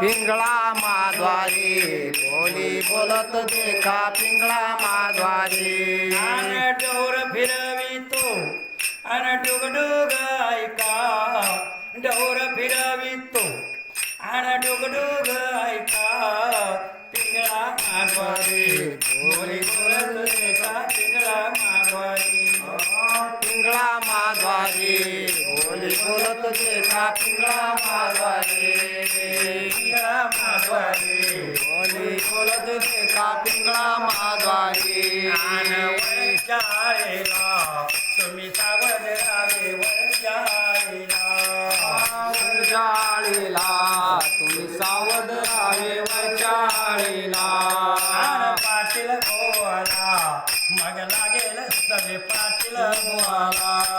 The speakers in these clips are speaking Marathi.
पिंगळा माद्वारी बोली बोलत देखा पिंगळा माद्वारी डोर फिरवितो आन डुगडुग ऐका. डोर फिरवितो आन डुगडुग ऐका. पिंगळा माद्वारी बोली बोलत देखा पिंगळा बोली बोलत देखा पिंगळा माद्वारी पिंगळा माद्वारे बोली बोलत देखा पिंगळा माद्वारी आन तुम्ही सावध तुम्ही वचाळीला आन पाटील गोवाला मग लागेल सगळे पाटील गोवाला.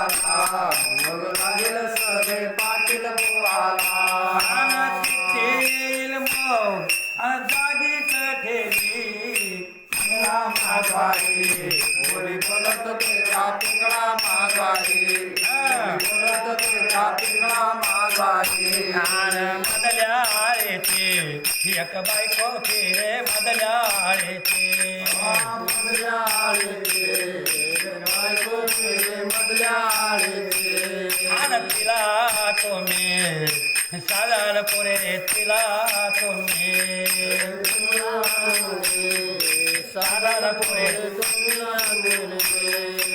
मग लागेल सगळे पाटील बोवाला मग जागीच ठेवी पिंगळा बोली बोलत देखा पिंगळा मागवारी बोलत देखा पिंगळा मागवारी मधल्या आळेचे एक बायको फिरे मधल्या आळेचे मधल्या आळेचे तिला तुम्ही. साधार पुरे तिला तुम्ही. साधार पुरे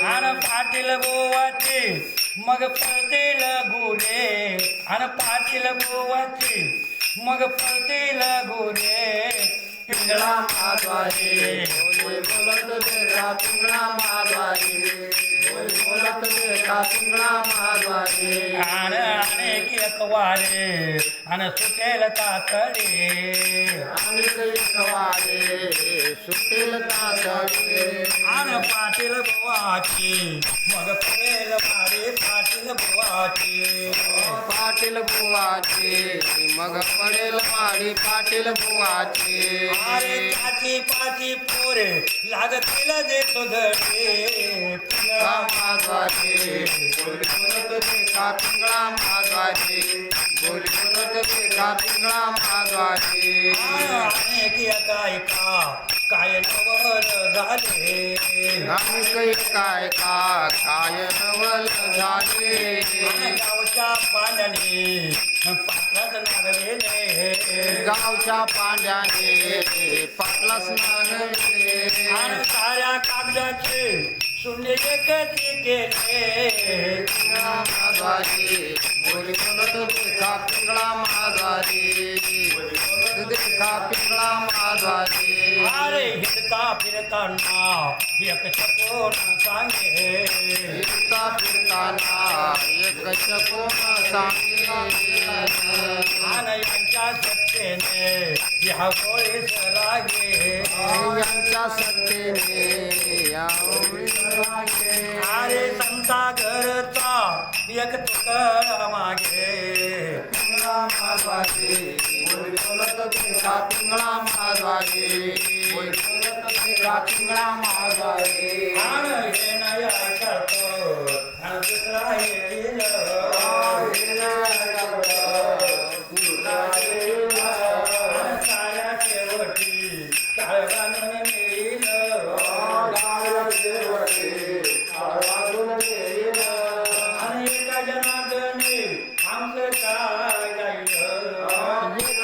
आन पाटील गोवाची मग पळतील गुरे. आन पाटील गोवाची मग पळतील गुरे. पिंगळा माधवारी बोली बोलत देखा पिंगळा माधवारी आण अनेक एक वारे आन सुटेल तातडे. सुटेल तातडे आन पाटील गोवाची मग पळेल पाटील गोवाची पाटील बुवाचे. मग पडेल माडी पाटील बुवाचे. अरे पाची पाची पोरे लागतील जे सुधडे पिंगळा माधवाचे बोली बोलत देखा पिंगळा माधवाचे बोली बोलत देखा पिंगळा अनेक काय नवल झाले? काय का? काय नवल गावच्या पाण्याने पात्रात लागलेले गावच्या पांड्याने पाटलास नागले आणि साऱ्या कागदाचे शून्य एकची केले. बोली बोलत देखा पिंगळा देखा पिंगळा माधवारी अरे हिरता फिरताना एक चकोन सांगे फिरता फिरताना एक कोण सांगे यांच्या सत्तेने या गोळीस लागे यांच्या सत्तेने या लागे अरे संता घरचा एक तुकडा मागे पिंगळा माधवारी बोलत पिंगळा पिंगळा माधवारी आणि हे